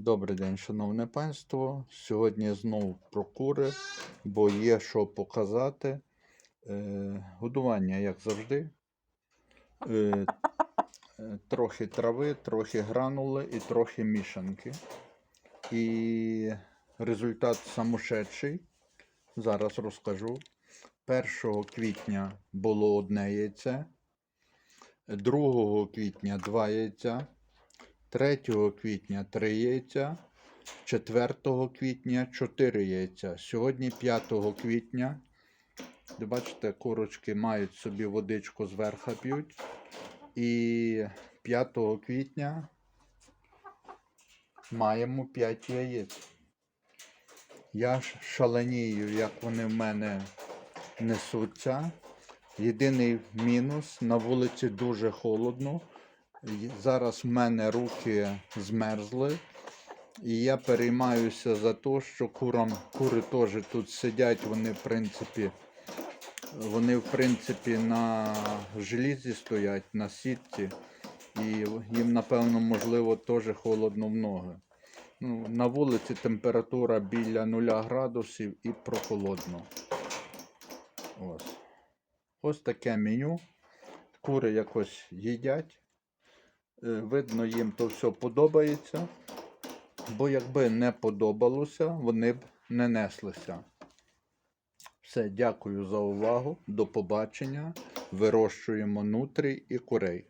Добрий день, шановне панство. Сьогодні знову про кури, бо є що показати. Е, годування, як завжди. Е, трохи трави, трохи гранули і трохи мішанки. І результат самошедший. Зараз розкажу. 1 квітня було одне яйце, 2 квітня два яйця. 3 квітня 3 яйця, 4 квітня 4 яйця. Сьогодні 5 квітня. Ви бачите, курочки мають собі водичку зверху п'ють. І 5 квітня маємо 5 яєць. Я шаленію, як вони в мене несуться. Єдиний мінус на вулиці дуже холодно. Зараз в мене руки змерзли, і я переймаюся за те, що курам, кури теж тут сидять, вони в принципі, вони в принципі на желізі стоять, на сітці, і їм, напевно, можливо, теж холодно в ноги. Ну, на вулиці температура біля 0 градусів і прохолодно. Ось. Ось таке меню. Кури якось їдять. Е, Видно, їм то все подобається. Бо якби не подобалося, вони б не неслися. Все, дякую за увагу. До побачення. Вирощуємо нутрій і курей.